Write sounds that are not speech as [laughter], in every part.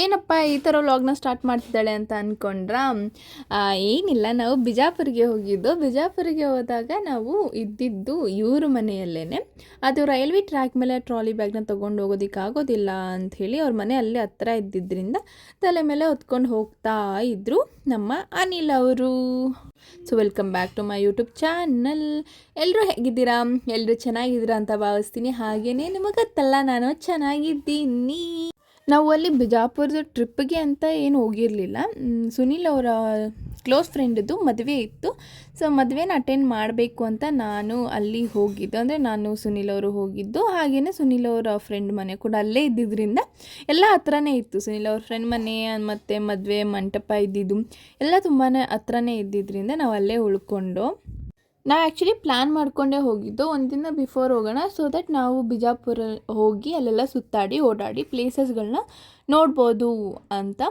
ಏನಪ್ಪ ಈ ಥರ ವ್ಲಾಗ್ನ ಸ್ಟಾರ್ಟ್ ಮಾಡ್ತಿದ್ದಾಳೆ ಅಂತ ಅಂದ್ಕೊಂಡ್ರ ಏನಿಲ್ಲ, ನಾವು ಬಿಜಾಪುರಿಗೆ ಹೋಗಿದ್ದು. ಬಿಜಾಪುರಿಗೆ ಹೋದಾಗ ನಾವು ಇದ್ದಿದ್ದು ಇವರು ಮನೆಯಲ್ಲೇ ಅದು ರೈಲ್ವೆ ಟ್ರ್ಯಾಕ್ ಮೇಲೆ ಟ್ರಾಲಿ ಬ್ಯಾಗ್ನ ತೊಗೊಂಡು ಹೋಗೋದಕ್ಕೆ ಆಗೋದಿಲ್ಲ ಅಂಥೇಳಿ ಅವ್ರ ಮನೆ ಅಲ್ಲೇ ಹತ್ರ ಇದ್ದಿದ್ದರಿಂದ ತಲೆ ಮೇಲೆ ಹೊತ್ಕೊಂಡು ಹೋಗ್ತಾ ಇದ್ದರು ನಮ್ಮ ಅನಿಲ್ ಅವರು. So welcome back to my YouTube channel ಎಲ್ಲರೂ ಹೇಗಿದ್ದೀರಾ? ಎಲ್ಲರೂ ಚೆನ್ನಾಗಿದ್ದೀರಾ ಅಂತ ಭಾವಿಸ್ತೀನಿ. ಹಾಗೆಯೇ ನಿಮಗೆ ಗೊತ್ತಲ್ಲ, ನಾನು ಚೆನ್ನಾಗಿದ್ದೀನಿ. ನಾವು ಅಲ್ಲಿ ಬಿಜಾಪುರದ ಟ್ರಿಪ್ಪಿಗೆ ಅಂತ ಏನು ಹೋಗಿರಲಿಲ್ಲ. ಸುನಿಲ್ ಅವರ ಕ್ಲೋಸ್ ಫ್ರೆಂಡದ್ದು ಮದುವೆ ಇತ್ತು. ಸೊ, ಮದುವೆನ ಅಟೆಂಡ್ ಮಾಡಬೇಕು ಅಂತ ನಾನು ಅಲ್ಲಿ ಹೋಗಿದ್ದು. ಅಂದರೆ ನಾನು ಸುನಿಲ್ ಅವರು ಹೋಗಿದ್ದು. ಹಾಗೆಯೇ ಸುನಿಲ್ ಅವರ ಫ್ರೆಂಡ್ ಮನೆ ಕೂಡ ಅಲ್ಲೇ ಇದ್ದಿದ್ದರಿಂದ ಎಲ್ಲ ಹತ್ರನೇ ಇತ್ತು. ಸುನೀಲ್ ಅವ್ರ ಫ್ರೆಂಡ್ ಮನೆ, ಮತ್ತು ಮದುವೆ ಮಂಟಪ ಇದ್ದಿದ್ದು, ಎಲ್ಲ ತುಂಬಾ ಹತ್ರನೇ ಇದ್ದಿದ್ದರಿಂದ ನಾವು ಅಲ್ಲೇ ಉಳ್ಕೊಂಡು. ನಾವು ಆ್ಯಕ್ಚುಲಿ ಪ್ಲ್ಯಾನ್ ಮಾಡಿಕೊಂಡೇ ಹೋಗಿದ್ದು ಒಂದಿನ ಬಿಫೋರ್ ಹೋಗೋಣ ಸೊ ದಟ್ ನಾವು ಬಿಜಾಪುರ ಹೋಗಿ ಅಲ್ಲೆಲ್ಲ ಸುತ್ತಾಡಿ, ಓಡಾಡಿ ಪ್ಲೇಸಸ್ಗಳನ್ನ ನೋಡ್ಬೋದು ಅಂತ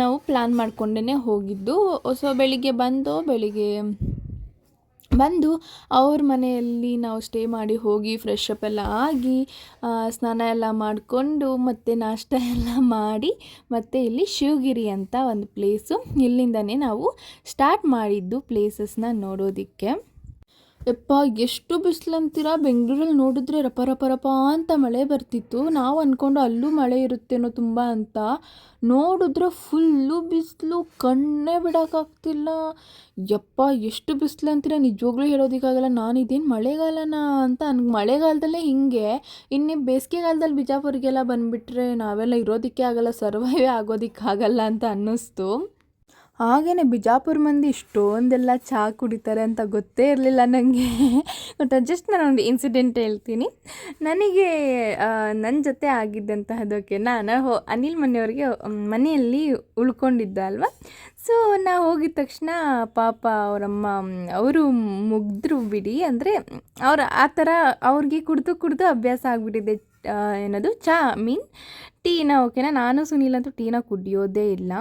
ನಾವು ಪ್ಲ್ಯಾನ್ ಮಾಡಿಕೊಂಡೇ ಹೋಗಿದ್ದು. ಸೊ ಬೆಳಿಗ್ಗೆ ಬಂದು ಬೆಳಿಗ್ಗೆ ಬಂದು ಅವ್ರ ಮನೆಯಲ್ಲಿ ನಾವು ಸ್ಟೇ ಮಾಡಿ ಹೋಗಿ ಫ್ರೆಶ್ ಅಪ್ ಎಲ್ಲ ಆಗಿ ಸ್ನಾನ ಎಲ್ಲ ಮಾಡಿಕೊಂಡು ಮತ್ತು ನಾಷ್ಟ ಎಲ್ಲ ಮಾಡಿ ಮತ್ತು ಇಲ್ಲಿ ಶಿವಗಿರಿ ಅಂತ ಒಂದು ಪ್ಲೇಸು ಇಲ್ಲಿಂದನೇ ನಾವು ಸ್ಟಾರ್ಟ್ ಮಾಡಿದ್ದು ಪ್ಲೇಸಸ್ನ ನೋಡೋದಕ್ಕೆ. ಯಪ್ಪ ಎಷ್ಟು ಬಿಸಿಲು ಅಂತೀರಾ ಬೆಂಗಳೂರಲ್ಲಿ ನೋಡಿದ್ರೆ ರಪ ರಪ ಅಂತ ಮಳೆ ಬರ್ತಿತ್ತು. ನಾವು ಅಂದ್ಕೊಂಡು ಅಲ್ಲೂ ಮಳೆ ಇರುತ್ತೇನೋ ತುಂಬ ಅಂತ. ನೋಡಿದ್ರೆ ಫುಲ್ಲು ಬಿಸಿಲು, ಕಣ್ಣೇ ಬಿಡೋಕ್ಕಾಗ್ತಿಲ್ಲ. ಯಪ್ಪ, ಎಷ್ಟು ಬಿಸಿಲು ಅಂತೀರಾ ನಿಜವಾಗ್ಲೂ ಹೇಳೋದಕ್ಕಾಗಲ್ಲ. ಇದೇನು ಮಳೆಗಾಲನ ಅಂತ ಅನ್, ಮಳೆಗಾಲದಲ್ಲೇ ಹಿಂಗೆ. ಇನ್ನೇ ಬೇಸಿಗೆಗಾಲದಲ್ಲಿ ಬಿಜಾಪುರಿಗೆಲ್ಲ ಬಂದುಬಿಟ್ರೆ ನಾವೆಲ್ಲ ಇರೋದಕ್ಕೆ ಆಗಲ್ಲ, ಸರ್ವೈವೇ ಆಗೋದಕ್ಕಾಗಲ್ಲ ಅಂತ ಅನ್ನಿಸ್ತು. ಹಾಗೆಯೇ ಬಿಜಾಪುರ ಮಂದಿ ಇಷ್ಟೊಂದೆಲ್ಲ ಚಹಾ ಕುಡಿತಾರೆ ಅಂತ ಗೊತ್ತೇ ಇರಲಿಲ್ಲ ನನಗೆ ಬಟ್ ಜಸ್ಟ್ ನಾನು ಒಂದು ಇನ್ಸಿಡೆಂಟ್ ಹೇಳ್ತೀನಿ. ನನಗೆ ನನ್ನ ಜೊತೆ ಆಗಿದ್ದಂತಹದಕ್ಕೆ ನಾನು ಹೋ, ಅನಿಲ್ ಮನೆಯವ್ರಿಗೆ ಮನೆಯಲ್ಲಿ ಉಳ್ಕೊಂಡಿದ್ದ ಅಲ್ವಾ? ಸೊ ನಾ ಹೋಗಿದ ತಕ್ಷಣ ಪಾಪ ಅವರಮ್ಮ ಅವರು ಮುಗ್ದ್ರು ಬಿಡಿ. ಅಂದರೆ, ಅವ್ರು, ಆ ಥರ ಅವ್ರಿಗೆ ಕುಡಿದು ಕುಡಿದು ಅಭ್ಯಾಸ ಆಗಿಬಿಟ್ಟಿದೆ ಏನದು, ಚಾ, ಮೀನ್. ಟೀನ, ಓಕೆನಾ? ನಾನು ಸುನೀಲ್ ಅಂತೂ ಟೀನ ಕುಡಿಯೋದೇ ಇಲ್ಲ.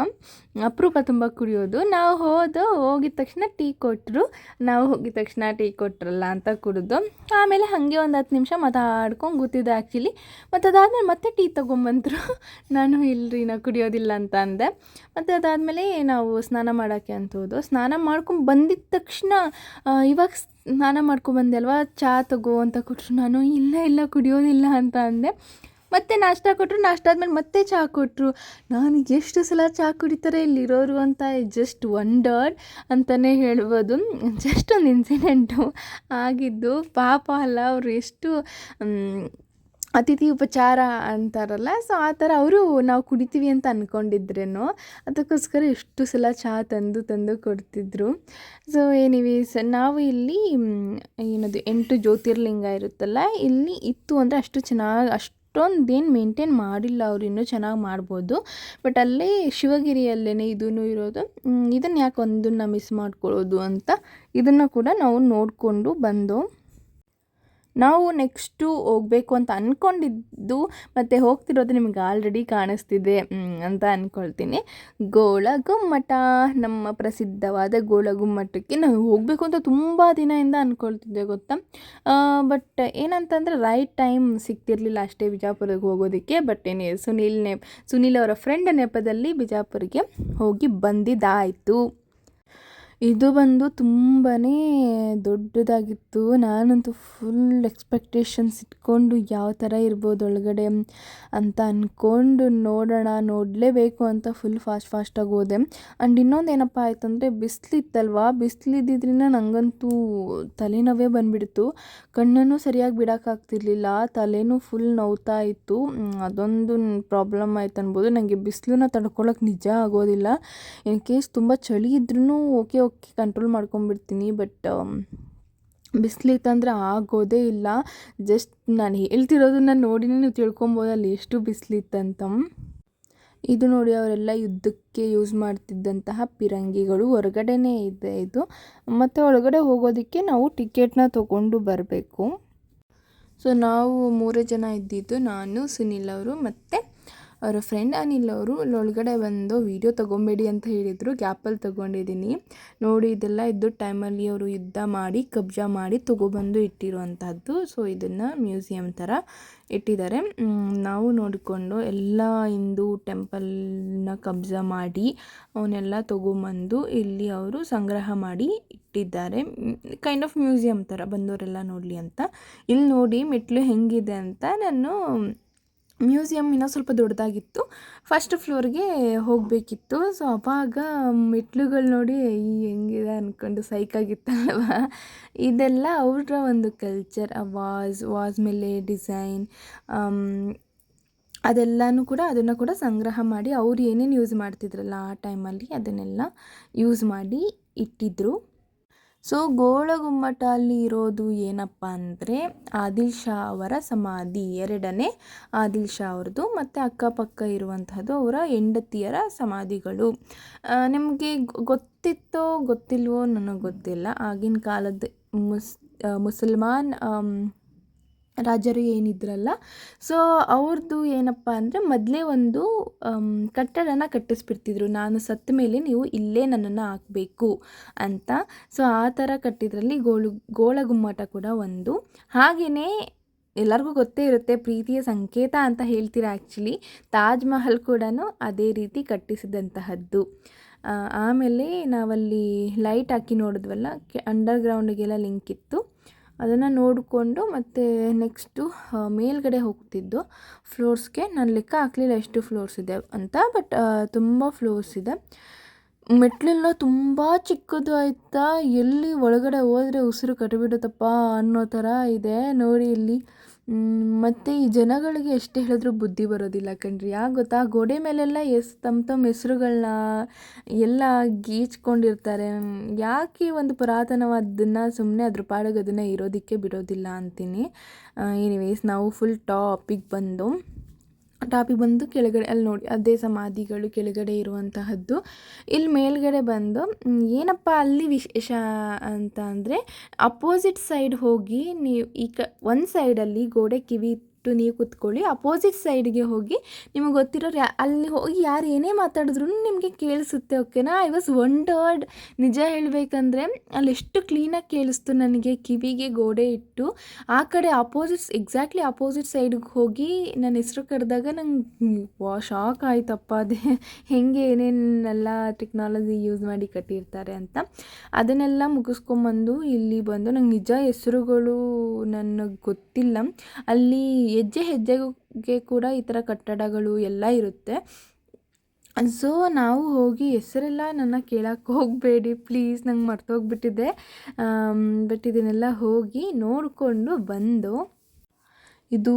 ಅಪರೂಪ ತುಂಬ ಕುಡಿಯೋದು. ನಾವು ಹೋದು, ಹೋಗಿದ ತಕ್ಷಣ ಟೀ ಕೊಟ್ಟರು ನಾವು ಹೋಗಿದ ತಕ್ಷಣ ಟೀ ಕೊಟ್ಟರಲ್ಲ ಅಂತ ಕುಡಿದು. ಆಮೇಲೆ ಹಾಗೆ ಒಂದು ಹತ್ತು ನಿಮಿಷ ಮಾತಾಡ್ಕೊಂಡು ಕೂತಿದ್ದೆ ಆ್ಯಕ್ಚುಲಿ ಮತ್ತು ಅದಾದಮೇಲೆ ಮತ್ತೆ ಟೀ ತೊಗೊಂಬಂದರು. [laughs] ನಾನು ಇಲ್ಲರಿ ನಾ ಕುಡಿಯೋದಿಲ್ಲ ಅಂತ ಅಂದೆ. ಮತ್ತು ಅದಾದಮೇಲೆ ನಾವು ಸ್ನಾನ ಮಾಡೋಕ್ಕೆ ಅಂತ ಹೋದು ಸ್ನಾನ ಮಾಡ್ಕೊಂಡು ಬಂದಿದ್ದ ತಕ್ಷಣ ಇವಾಗ ಸ್ನಾನ ಮಾಡ್ಕೊಂಬಂದೆ ಅಲ್ವಾ? ಚಹಾ ತಗೋ ಅಂತ ಕೊಟ್ಟರು ನಾನು ಇಲ್ಲ ಇಲ್ಲ, ಕುಡಿಯೋದಿಲ್ಲ ಅಂತ ಅಂದೆ. ಮತ್ತೆ ನಾಷ್ಟ ಕೊಟ್ಟರು ನಾಷ್ಟ ಆದಮೇಲೆ ಮತ್ತೆ ಚಹಾ ಕೊಟ್ಟರು ನಾನು ಎಷ್ಟು ಸಲ ಚಹಾ ಕುಡಿತಾರೆ ಇಲ್ಲಿರೋರು ಅಂತ ಜಸ್ಟ್ ವಂಡರ್ ಅಂತಲೇ ಹೇಳ್ಬೋದು. ಜಸ್ಟ್ ಒಂದು ಇನ್ಸಿಡೆಂಟು ಆಗಿದ್ದು, ಪಾಪ ಅಲ್ಲ, ಅವರು ಎಷ್ಟು ಅತಿಥಿ ಉಪಚಾರ ಅಂತಾರಲ್ಲ ಸೊ ಆ ಥರ ಅವರು ನಾವು ಕುಡಿತೀವಿ ಅಂತ ಅಂದ್ಕೊಂಡಿದ್ರೇನೋ ಅದಕ್ಕೋಸ್ಕರ ಎಷ್ಟು ಸಲ ಚಹಾ ತಂದು ತಂದು ಕೊಡ್ತಿದ್ರು. ಸೊ ಏನಿವೀಸ್ ನಾವು ಇಲ್ಲಿ ಏನದು, ಎಂಟು ಜ್ಯೋತಿರ್ಲಿಂಗ ಇರುತ್ತಲ್ಲ, ಇಲ್ಲಿ ಇತ್ತು ಅಂದರೆ ಅಷ್ಟು ಚೆನ್ನಾಗಿ ಅಷ್ಟೊಂದೇನು ಮೇಂಟೈನ್ ಮಾಡಿಲ್ಲ ಅವ್ರು ಇನ್ನೂ ಚೆನ್ನಾಗಿ ಮಾಡ್ಬೋದು. ಬಟ್ ಅಲ್ಲೇ ಶಿವಗಿರಿಯಲ್ಲೇ ಇದೂ ಇರೋದು. ಇದನ್ನು ಯಾಕೆ ಒಂದನ್ನು ಮಿಸ್ ಮಾಡ್ಕೊಳ್ಳೋದು ಅಂತ ಇದನ್ನು ಕೂಡ ನಾವು ನೋಡಿಕೊಂಡು ಬಂದು ನಾವು ನೆಕ್ಸ್ಟು ಹೋಗಬೇಕು ಅಂತ ಅಂದ್ಕೊಂಡಿದ್ದು ಮತ್ತು ಹೋಗ್ತಿರೋದು ನಿಮ್ಗೆ ಆಲ್ರೆಡಿ ಕಾಣಿಸ್ತಿದೆ ಅಂತ ಅಂದ್ಕೊಳ್ತೀನಿ ಗೋಳಗುಮ್ಮಟ ನಮ್ಮ ಪ್ರಸಿದ್ಧವಾದ ಗೋಳಗುಮ್ಮಟಕ್ಕೆ ನಾವು ಹೋಗಬೇಕು ಅಂತ ತುಂಬ ದಿನದಿಂದ ಅಂದ್ಕೊಳ್ತಿದ್ದೆ ಗೊತ್ತಾ? ಬಟ್ ಏನಂತಂದರೆ ರೈಟ್ ಟೈಮ್ ಸಿಗ್ತಿರಲಿಲ್ಲ ಅಷ್ಟೇ ಬಿಜಾಪುರಕ್ಕೆ ಹೋಗೋದಕ್ಕೆ ಬಟ್ ಏನೇ, ಸುನೀಲ್ ನೆ, ಸುನೀಲ್ ಅವರ ಫ್ರೆಂಡ್ ನೆಪದಲ್ಲಿ ಬಿಜಾಪುರಿಗೆ ಹೋಗಿ ಬಂದಿದ್ದಾಯಿತು. ಇದು ಬಂದು ತುಂಬಾ ದೊಡ್ಡದಾಗಿತ್ತು. ನಾನಂತೂ ಫುಲ್ ಎಕ್ಸ್ಪೆಕ್ಟೇಷನ್ಸ್ ಇಟ್ಕೊಂಡು ಯಾವ ಥರ ಇರ್ಬೋದು ಒಳಗಡೆ ಅಂತ ಅಂದ್ಕೊಂಡು ನೋಡೋಣ, ನೋಡಲೇಬೇಕು ಅಂತ ಫುಲ್ ಫಾಸ್ಟ್ ಫಾಸ್ಟಾಗಿ ಹೋದೆ. ಆ್ಯಂಡ್ ಇನ್ನೊಂದು ಏನಪ್ಪ ಆಯ್ತಂದರೆ ಬಿಸಿಲಿತ್ತಲ್ವಾ? ಬಿಸಿಲಿದ್ದಿದ್ರಿಂದ ನನಗಂತೂ ತಲೆನೋವೇ ಬಂದುಬಿಡ್ತು. ಕಣ್ಣನ್ನು ಸರಿಯಾಗಿ ಬಿಡೋಕ್ಕಾಗ್ತಿರ್ಲಿಲ್ಲ. ತಲೆನೂ ಫುಲ್ ನೋವ್ತಾ ಇತ್ತು. ಅದೊಂದು ಪ್ರಾಬ್ಲಮ್ ಆಯ್ತು ಅನ್ಬೋದು. ನನಗೆ ಬಿಸಿಲನ್ನ ತಡ್ಕೊಳ್ಳೋಕ್ಕೆ ನಿಜ ಆಗೋದಿಲ್ಲ. ಇನ್ ಕೇಸ್ ತುಂಬ ಚಳಿ ಇದ್ರೂ ಓಕೆ ಓಕೆ ಕಂಟ್ರೋಲ್ ಮಾಡ್ಕೊಂಬಿಡ್ತೀನಿ ಬಟ್ ಬಿಸಿಲಿತ್ತಂದ್ರೆ ಆಗೋದೇ ಇಲ್ಲ. ಜಸ್ಟ್ ನಾನು ಹೇಳ್ತಿರೋದನ್ನ ನೋಡಿನೇ ನೀವು ತಿಳ್ಕೊಬೋದು ಅಲ್ಲಿ ಎಷ್ಟು ಬಿಸಿಲಿತ್ತಂತ ಇದು ನೋಡಿ ಅವರೆಲ್ಲ ಯುದ್ಧಕ್ಕೆ ಯೂಸ್ ಮಾಡ್ತಿದ್ದಂತಹ ಪಿರಂಗಿಗಳು. ಹೊರಗಡೆನೇ ಇದೆ ಇದು. ಮತ್ತು ಒಳಗಡೆ ಹೋಗೋದಕ್ಕೆ ನಾವು ಟಿಕೆಟ್ನ ತೊಗೊಂಡು ಬರಬೇಕು. ಸೊ ನಾವು ಮೂರೇ ಜನ ಇದ್ದಿದ್ದು ನಾನು, ಸುನಿಲ್ ಅವರು ಮತ್ತು ಅವರ ಫ್ರೆಂಡ್ ಅನಿಲ್ ಅವರು, ಇಲ್ಲೊಳಗಡೆ ಬಂದು ವೀಡಿಯೋ ತೊಗೊಬೇಡಿ ಅಂತ ಹೇಳಿದರು ಗ್ಯಾಪಲ್ಲಿ ತೊಗೊಂಡಿದ್ದೀನಿ. ನೋಡಿ, ಇದೆಲ್ಲ ಇದ್ದು ಟೈಮಲ್ಲಿ ಅವರು ಯುದ್ಧ ಮಾಡಿ, ಕಬ್ಜಾ ಮಾಡಿ ತೊಗೊಬಂದು ಇಟ್ಟಿರುವಂಥದ್ದು ಸೊ ಇದನ್ನು ಮ್ಯೂಸಿಯಂ ಥರ ಇಟ್ಟಿದ್ದಾರೆ. ನಾವು ನೋಡಿಕೊಂಡು ಎಲ್ಲ ಹಿಂದೂ ಟೆಂಪಲ್ನ ಕಬ್ಜಾ ಮಾಡಿ, ಅವನ್ನೆಲ್ಲ ತೊಗೊಂಬಂದು ಇಲ್ಲಿ ಅವರು ಸಂಗ್ರಹ ಮಾಡಿ ಇಟ್ಟಿದ್ದಾರೆ. ಕೈಂಡ್ ಆಫ್ ಮ್ಯೂಸಿಯಂ ಥರ ಬಂದವರೆಲ್ಲ ನೋಡಲಿ ಅಂತ. ಇಲ್ಲಿ ನೋಡಿ, ಮೆಟ್ಲು ಹೆಂಗಿದೆ ಅಂತ ನಾನು ಮ್ಯೂಸಿಯಂ ಇನ್ನೂ ಸ್ವಲ್ಪ ದೊಡ್ಡದಾಗಿತ್ತು. ಫಸ್ಟ್ ಫ್ಲೋರ್ಗೆ ಹೋಗಬೇಕಿತ್ತು. ಸೊ ಅವಾಗ ಮೆಟ್ಲುಗಳು ನೋಡಿ, ಈ ಹೆಂಗಿದೆ? ಅಂದ್ಕೊಂಡು ಸೈಕಾಗಿತ್ತಲ್ವ ಇದೆಲ್ಲ ಅವ್ರ ಒಂದು ಕಲ್ಚರ್ ಆ ವಾಸ್ ವಾಸ್ ಮೇಲೆ ಡಿಸೈನ್ ಅದೆಲ್ಲನೂ ಕೂಡ ಅದನ್ನು ಕೂಡ ಸಂಗ್ರಹ ಮಾಡಿ ಅವ್ರು ಏನೇನು ಯೂಸ್ ಮಾಡ್ತಿದ್ರಲ್ಲ ಆ ಟೈಮಲ್ಲಿ ಅದನ್ನೆಲ್ಲ ಯೂಸ್ ಮಾಡಿ ಇಟ್ಟಿದ್ರು. ಸೊ ಗೋಳಗುಮ್ಮಟ ಅಲ್ಲಿ ಇರೋದು ಏನಪ್ಪ ಅಂದರೆ ಆದಿಲ್ ಶಾ ಅವರ ಸಮಾಧಿ, ಎರಡನೇ ಆದಿಲ್ ಶಾ ಅವ್ರದ್ದು ಮತ್ತು ಅಕ್ಕಪಕ್ಕ ಇರುವಂತಹದ್ದು ಅವರ ಹೆಂಡತಿಯರ ಸಮಾಧಿಗಳು. ನಿಮಗೆ ಗೊತ್ತಿತ್ತೋ ಗೊತ್ತಿಲ್ವೋ ನನಗೆ ಗೊತ್ತಿಲ್ಲ. ಆಗಿನ ಕಾಲದ ಮುಸ್ ಮುಸಲ್ಮಾನ್ ರಾಜರು ಏನಿದ್ರಲ್ಲ. ಸೊ ಅವ್ರದ್ದು ಏನಪ್ಪ ಅಂದರೆ ಮೊದಲೇ ಒಂದು ಕಟ್ಟಡನ ಕಟ್ಟಿಸ್ಬಿಡ್ತಿದ್ರು. ನಾನು ಸತ್ತ ಮೇಲೆ ನೀವು ಇಲ್ಲೇ ನನ್ನನ್ನು ಹಾಕಬೇಕು ಅಂತ. ಸೊ ಆ ಥರ ಕಟ್ಟಿದ್ರಲ್ಲಿ ಗೋಳು ಗೋಳಗುಮ್ಮಟ ಕೂಡ ಒಂದು. ಹಾಗೆಯೇ ಎಲ್ಲರಿಗೂ ಗೊತ್ತೇ ಇರುತ್ತೆ, ಪ್ರೀತಿಯ ಸಂಕೇತ ಅಂತ ಹೇಳ್ತೀರಾ ಆ್ಯಕ್ಚುಲಿ ತಾಜ್ ಮಹಲ್ ಕೂಡ ಅದೇ ರೀತಿ ಕಟ್ಟಿಸಿದಂತಹದ್ದು. ಆಮೇಲೆ ನಾವಲ್ಲಿ ಲೈಟ್ ಹಾಕಿ ನೋಡಿದ್ವಲ್ಲ ಅಂಡರ್ ಗ್ರೌಂಡಿಗೆಲ್ಲ ಲಿಂಕ್ ಇತ್ತು. ಅದನ್ನು ನೋಡಿಕೊಂಡು ಮತ್ತು ನೆಕ್ಸ್ಟು ಮೇಲ್ಗಡೆ ಹೋಗ್ತಿದ್ದು. ಫ್ಲೋರ್ಸ್ಗೆ ನಾನು ಲೆಕ್ಕ ಹಾಕಲಿಲ್ಲ ಎಷ್ಟು ಫ್ಲೋರ್ಸ್ ಇದೆ ಅಂತ ಬಟ್ ತುಂಬ ಫ್ಲೋರ್ಸ್ ಇದೆ. ಮೆಟ್ಲೆಲ್ಲ ತುಂಬ ಚಿಕ್ಕದು ಆಯ್ತಾ? ಎಲ್ಲಿ ಒಳಗಡೆ ಹೋದರೆ ಉಸಿರು ಕಟ್ಟಿಬಿಡುತ್ತಪ್ಪ ಅನ್ನೋ ಥರ ಇದೆ ನೋಡಿ ಇಲ್ಲಿ. ಮತ್ತು ಈ ಜನಗಳಿಗೆ ಎಷ್ಟು ಹೇಳಿದ್ರು ಬುದ್ಧಿ ಬರೋದಿಲ್ಲ ಕಣ್ರಿ. ಯಾಕೆ ಗೊತ್ತಾ? ಗೋಡೆ ಮೇಲೆಲ್ಲ ಎಸ್ ತಮ್ಮ ತಮ್ಮ ಹೆಸ್ರುಗಳ್ನ ಎಲ್ಲ ಗೀಚ್ಕೊಂಡಿರ್ತಾರೆ. ಯಾಕೆ ಒಂದು ಪುರಾತನವಾದನ್ನು ಸುಮ್ಮನೆ ಅದ್ರ ಪಾಡಿಗೆ ಇರೋದಕ್ಕೆ ಬಿಡೋದಿಲ್ಲ ಅಂತೀನಿ. ಎನಿವೇಸ್ ನಾವು ಫುಲ್ ಟಾಪಿಗೆ ಬಂದು ಟಾಪಿಗೆ ಬಂದು ಕೆಳಗಡೆ, ಅಲ್ಲಿ ನೋಡಿ, ಅದೇ ಸಮಾಧಿಗಳು ಕೆಳಗಡೆ ಇರುವಂತಹದ್ದು. ಇಲ್ಲಿ ಮೇಲ್ಗಡೆ ಬಂದು ಏನಪ್ಪ ಅಲ್ಲಿ ವಿಶೇಷ ಅಂತ ಅಂದರೆ ಅಪೋಸಿಟ್ ಸೈಡ್ ಹೋಗಿ ನೀವು, ಈ ಕ, ಒಂದು ಸೈಡಲ್ಲಿ ಗೋಡೆ ಕಿವಿ ಇಟ್ಟು ನೀವು ಕೂತ್ಕೊಳ್ಳಿ. ಅಪೋಸಿಟ್ ಸೈಡ್ಗೆ ಹೋಗಿ ನಿಮಗೆ ಗೊತ್ತಿರೋರು ಅಲ್ಲಿ ಹೋಗಿ ಯಾರು ಏನೇ ಮಾತಾಡಿದ್ರು ನಿಮಗೆ ಕೇಳಿಸುತ್ತೆ ಓಕೆನಾ ಐ ವಾಸ್ ವಂಡರ್ಡ್ ನಿಜ ಹೇಳಬೇಕಂದ್ರೆ ಅಲ್ಲಿ ಎಷ್ಟು ಕ್ಲೀನಾಗಿ ಕೇಳಿಸ್ತು ನನಗೆ, ಕಿವಿಗೆ ಗೋಡೆ ಇಟ್ಟು. ಆ ಕಡೆ ಅಪೋಸಿಟ್ಸ್ ಎಕ್ಸಾಕ್ಟ್ಲಿ ಅಪೋಸಿಟ್ ಸೈಡ್ಗೆ ಹೋಗಿ ನನ್ನ ಹೆಸರು ಕರೆದಾಗ ನಂಗೆ, ವಾ ಶಾಕ್ ಆಯ್ತಪ್ಪ. ಅದೇ ಹೆಂಗೆ ಏನೇನೆಲ್ಲ ಟೆಕ್ನಾಲಜಿ ಯೂಸ್ ಮಾಡಿ ಕಟ್ಟಿರ್ತಾರೆ ಅಂತ. ಅದನ್ನೆಲ್ಲ ಮುಗಿಸ್ಕೊಂಬಂದು ಇಲ್ಲಿ ಬಂದು ನಂಗೆ ನಿಜ ಹೆಸರುಗಳು ನನಗೆ ಗೊತ್ತಿಲ್ಲ. ಅಲ್ಲಿ ಹೆಜ್ಜೆ ಹೆಜ್ಜೆಗೆ ಕೂಡ ಈ ಥರ ಕಟ್ಟಡಗಳು ಎಲ್ಲ ಇರುತ್ತೆ. ಸೊ ನಾವು ಹೋಗಿ ಹೆಸರೆಲ್ಲ ನನ್ನ ಕೇಳಕ್ಕೆ ಹೋಗಬೇಡಿ ಪ್ಲೀಸ್ ನಂಗೆ ಮರ್ತೋಗ್ಬಿಟ್ಟಿದೆ. ಬಟ್ ಇದನ್ನೆಲ್ಲ ಹೋಗಿ ನೋಡಿಕೊಂಡು ಬಂದು ಇದು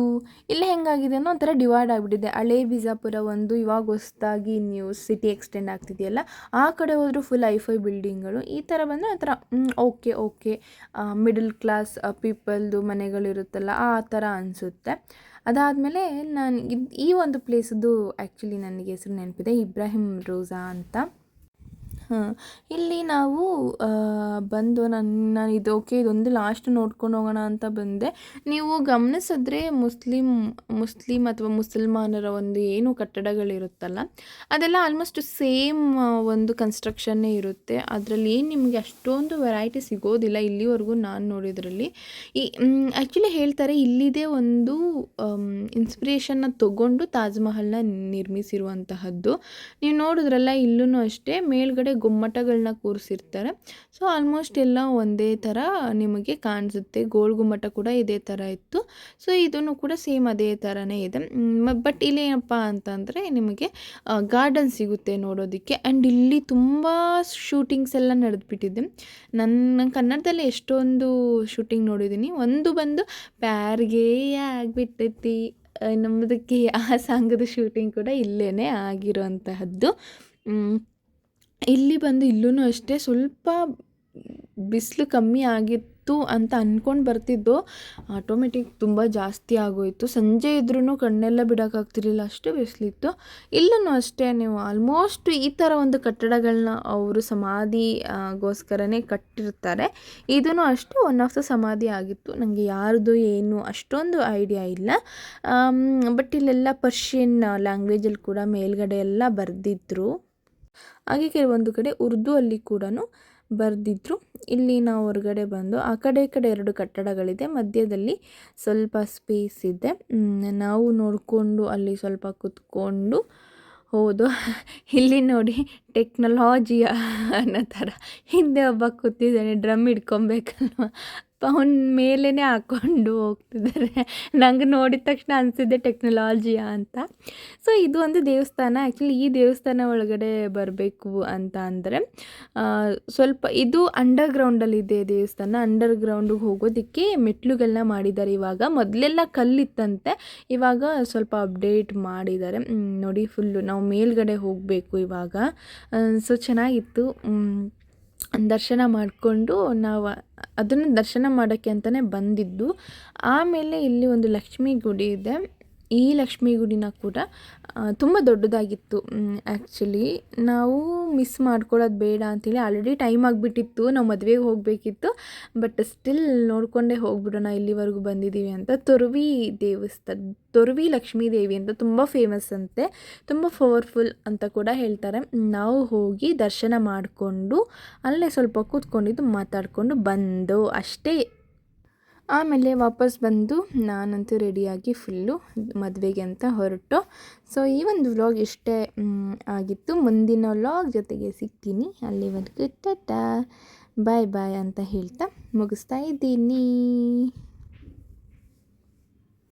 ಇಲ್ಲೇ ಹೆಂಗಾಗಿದೆ ಅನ್ನೋ ಒಂಥರ ಡಿವೈಡ್ ಆಗಿಬಿಟ್ಟಿದೆ. ಹಳೆ ಬಿಜಾಪುರ ಒಂದು ಇವಾಗ ಹೊಸ್ದಾಗಿ ನ್ಯೂ ಸಿಟಿ ಎಕ್ಸ್ಟೆಂಡ್ ಆಗ್ತಿದೆಯಲ್ಲ, ಆ ಕಡೆ ಹೋದರೂ ಫುಲ್ ಐಫೈ ಬಿಲ್ಡಿಂಗ್ಗಳು ಈ ಥರ ಬಂದರೆ ಒಂಥರ ಓಕೆ ಓಕೆ ಮಿಡಲ್ ಕ್ಲಾಸ್ ಪೀಪಲ್ದು ಮನೆಗಳಿರುತ್ತಲ್ಲ ಆ ಥರ ಅನಿಸುತ್ತೆ. ಅದಾದಮೇಲೆ ನಾನು ಈ ಒಂದು ಪ್ಲೇಸದ್ದು ಆ್ಯಕ್ಚುಲಿ ನನಗೆ ಹೆಸರು ನೆನಪಿದೆ, ಇಬ್ರಾಹಿಂ ರೋಜಾ ಅಂತ. ಹಾಂ ಇಲ್ಲಿ ನಾವು ಬಂದು ನನ್ನ ನಾನು ಇದು ಓಕೆ ಇದೊಂದು ಲಾಸ್ಟ್ ನೋಡ್ಕೊಂಡು ಹೋಗೋಣ ಅಂತ ಬಂದೆ. ನೀವು ಗಮನಿಸಿದ್ರೆ ಮುಸ್ಲಿಂ ಮುಸ್ಲಿಂ ಅಥವಾ ಮುಸಲ್ಮಾನರ ಒಂದು ಏನು ಕಟ್ಟಡಗಳಿರುತ್ತಲ್ಲ, ಅದೆಲ್ಲ ಆಲ್ಮೋಸ್ಟ್ ಸೇಮ್ ಒಂದು ಕನ್ಸ್ಟ್ರಕ್ಷನ್ನೇ ಇರುತ್ತೆ. ಅದರಲ್ಲಿ ಏನು ನಿಮಗೆ ಅಷ್ಟೊಂದು ವೆರೈಟಿ ಸಿಗೋದಿಲ್ಲ ಇಲ್ಲಿವರೆಗೂ ನಾನು ನೋಡಿದ್ರಲ್ಲಿ. ಈ ಆ್ಯಕ್ಚುಲಿ ಹೇಳ್ತಾರೆ ಇಲ್ಲಿದೆ ಒಂದು ಇನ್ಸ್ಪಿರೇಷನ್ನ ತಗೊಂಡು ತಾಜ್ ಮಹಲ್ನ ನಿರ್ಮಿಸಿರುವಂತಹದ್ದು. ನೀವು ನೋಡಿದ್ರಲ್ಲ ಇಲ್ಲೂ ಅಷ್ಟೇ, ಮೇಲ್ಗಡೆ ಗುಮ್ಮಟಗಳನ್ನ ಕೂರಿಸಿರ್ತಾರೆ. ಸೊ ಆಲ್ಮೋಸ್ಟ್ ಎಲ್ಲ ಒಂದೇ ಥರ ನಿಮಗೆ ಕಾಣಿಸುತ್ತೆ. ಗೋಲ್ ಗುಮ್ಮಟ ಕೂಡ ಇದೇ ಥರ ಇತ್ತು. ಸೊ ಇದನ್ನು ಕೂಡ ಸೇಮ್ ಅದೇ ಥರನೇ ಇದೆ. ಬಟ್ ಇಲ್ಲಿ ಏನಪ್ಪ ಅಂತಂದರೆ ನಿಮಗೆ ಗಾರ್ಡನ್ ಸಿಗುತ್ತೆ ನೋಡೋದಕ್ಕೆ. ಆ್ಯಂಡ್ ಇಲ್ಲಿ ತುಂಬ ಶೂಟಿಂಗ್ಸ್ ಎಲ್ಲ ನಡೆದ್ಬಿಟ್ಟಿದೆ. ನನ್ನ ಕನ್ನಡದಲ್ಲಿ ಎಷ್ಟೊಂದು ಶೂಟಿಂಗ್ ನೋಡಿದ್ದೀನಿ. ಒಂದು ಬಂದು ಪ್ಯಾರ್ಗೆ ಆಗಿಬಿಟ್ಟೈತಿ ನಮ್ಮದಕ್ಕೆ ಆ ಸಾಂಗದ ಶೂಟಿಂಗ್ ಕೂಡ ಇಲ್ಲೇ ಆಗಿರೋಂತಹದ್ದು. ಇಲ್ಲಿ ಬಂದು ಇಲ್ಲೂ ಅಷ್ಟೇ ಸ್ವಲ್ಪ ಬಿಸಿಲು ಕಮ್ಮಿ ಆಗಿತ್ತು ಅಂತ ಅಂದ್ಕೊಂಡು ಬರ್ತಿದ್ದು. ಆಟೋಮೆಟಿಕ್ ತುಂಬ ಜಾಸ್ತಿ ಆಗೋಯಿತು. ಸಂಜೆ ಇದ್ರೂ ಕಣ್ಣೆಲ್ಲ ಬಿಡೋಕ್ಕಾಗ್ತಿರ್ಲಿಲ್ಲ ಅಷ್ಟು ಬಿಸಿಲಿತ್ತು. ಇಲ್ಲೂ ಅಷ್ಟೇ ನೀವು ಆಲ್ಮೋಸ್ಟ್ ಈ ಥರ ಒಂದು ಕಟ್ಟಡಗಳನ್ನ ಅವರು ಸಮಾಧಿ ಆ, ಗೋಸ್ಕರನೇ ಕಟ್ಟಿರ್ತಾರೆ. ಇದೂ ಅಷ್ಟೇ ಒನ್ ಆಫ್ ದ ಸಮಾಧಿ ಆಗಿತ್ತು. ನನಗೆ ಯಾರ್ದು ಏನು ಅಷ್ಟೊಂದು ಐಡಿಯಾ ಇಲ್ಲ. ಬಟ್ ಇಲ್ಲೆಲ್ಲ ಪರ್ಷಿಯನ್ ಲ್ಯಾಂಗ್ವೇಜಲ್ಲಿ ಕೂಡ ಮೇಲ್ಗಡೆ ಎಲ್ಲ ಬರೆದಿದ್ರು. ಹಾಗೆ ಕೆಲವೊಂದು ಕಡೆ ಉರ್ದು ಅಲ್ಲಿ ಕೂಡ ಬರೆದಿದ್ರು. ಇಲ್ಲಿ ನಾವು ಹೊರಗಡೆ ಬಂದು ಆ ಕಡೆ ಈ ಕಡೆ ಎರಡು ಕಟ್ಟಡಗಳಿದೆ. ಮಧ್ಯದಲ್ಲಿ ಸ್ವಲ್ಪ ಸ್ಪೇಸ್ ಇದೆ. ನಾವು ನೋಡಿಕೊಂಡು ಅಲ್ಲಿ ಸ್ವಲ್ಪ ಕುತ್ಕೊಂಡು ಹೌದು. ಇಲ್ಲಿ ನೋಡಿ ಟೆಕ್ನಾಲಜಿಯ ಅನ್ನೋ ಥರ. ಹಿಂದೆ ಒಬ್ಬ ಕೂತಿದ್ದಾನೆ, ಡ್ರಮ್ ಹಿಡ್ಕೊಬೇಕಲ್ವ? ಅವನ ಮೇಲೇ ಹಾಕ್ಕೊಂಡು ಹೋಗ್ತಿದ್ದಾರೆ. ನಂಗೆ ನೋಡಿದ ತಕ್ಷಣ ಅನಿಸಿದ್ದೆ ಟೆಕ್ನಾಲಜಿಯಾ ಅಂತ. ಸೊ ಇದು ಒಂದು ದೇವಸ್ಥಾನ. ಆ್ಯಕ್ಚುಲಿ ಈ ದೇವಸ್ಥಾನ ಒಳಗಡೆ ಬರಬೇಕು ಅಂತ ಅಂದರೆ ಸ್ವಲ್ಪ ಇದು ಅಂಡರ್ ಗ್ರೌಂಡಲ್ಲಿದೆ ದೇವಸ್ಥಾನ. ಅಂಡರ್ ಗ್ರೌಂಡಿಗೆ ಹೋಗೋದಕ್ಕೆ ಮೆಟ್ಲುಗಳನ್ನ ಮಾಡಿದ್ದಾರೆ ಇವಾಗ. ಮೊದಲೆಲ್ಲ ಕಲ್ಲಿತ್ತಂತೆ. ಇವಾಗ ಸ್ವಲ್ಪ ಅಪ್ಡೇಟ್ ಮಾಡಿದ್ದಾರೆ. ನೋಡಿ ಫುಲ್ಲು ನಾವು ಮೇಲ್ಗಡೆ ಹೋಗಬೇಕು ಇವಾಗ. ಸೊ ಚೆನ್ನಾಗಿತ್ತು. ದರ್ಶನ ಮಾಡಿಕೊಂಡು ನಾವು ಅದನ್ನು ದರ್ಶನ ಮಾಡೋಕ್ಕೆ ಅಂತಲೇ ಬಂದಿದ್ದು. ಆಮೇಲೆ ಇಲ್ಲಿ ಒಂದು ಲಕ್ಷ್ಮೀ ಗುಡಿ ಇದೆ. ಈ ಲಕ್ಷ್ಮೀ ಗುಡಿನ ಕೂಡ ತುಂಬ ದೊಡ್ಡದಾಗಿತ್ತು. ಆ್ಯಕ್ಚುಲಿ ನಾವು ಮಿಸ್ ಮಾಡ್ಕೊಳ್ಳೋದು ಬೇಡ ಅಂತೇಳಿ ಆಲ್ರೆಡಿ ಟೈಮ್ ಆಗಿಬಿಟ್ಟಿತ್ತು. ನಾವು ಮದುವೆಗೆ ಹೋಗಬೇಕಿತ್ತು. ಬಟ್ ಸ್ಟಿಲ್ ನೋಡಿಕೊಂಡೇ ಹೋಗ್ಬಿಡೋಣ, ಇಲ್ಲಿವರೆಗೂ ಬಂದಿದ್ದೀವಿ ಅಂತ ತೊರ್ವಿ ದೇವಸ್ಥಾನ, ತೊರವಿ ಲಕ್ಷ್ಮೀ ದೇವಿ ಅಂತ ತುಂಬ ಫೇಮಸ್ ಅಂತೆ, ತುಂಬ ಪವರ್ಫುಲ್ ಅಂತ ಕೂಡ ಹೇಳ್ತಾರೆ. ನಾವು ಹೋಗಿ ದರ್ಶನ ಮಾಡಿಕೊಂಡು ಅಲ್ಲೇ ಸ್ವಲ್ಪ ಕೂತ್ಕೊಂಡಿದ್ದು ಮಾತಾಡಿಕೊಂಡು ಬಂದು ಅಷ್ಟೇ ಆಮೇಲೆ ವಾಪಸ್ ಬಂದು ನಾನಂತೂ ರೆಡಿಯಾಗಿ ಫುಲ್ಲು ಮದುವೆಗೆ ಅಂತ ಹೊರಟು. ಸೊ ಈ ಒಂದು ವ್ಲಾಗ್ ಇಷ್ಟೇ ಆಗಿತ್ತು. ಮುಂದಿನ ವ್ಲಾಗ್ ಜೊತೆಗೆ ಸಿಗ್ತೀನಿ. ಅಲ್ಲಿವರೆಗೂ, ಟಾಟಾ, ಬಾಯ್ ಬಾಯ್ ಅಂತ ಹೇಳ್ತಾ ಮುಗಿಸ್ತಾ ಇದ್ದೀನಿ.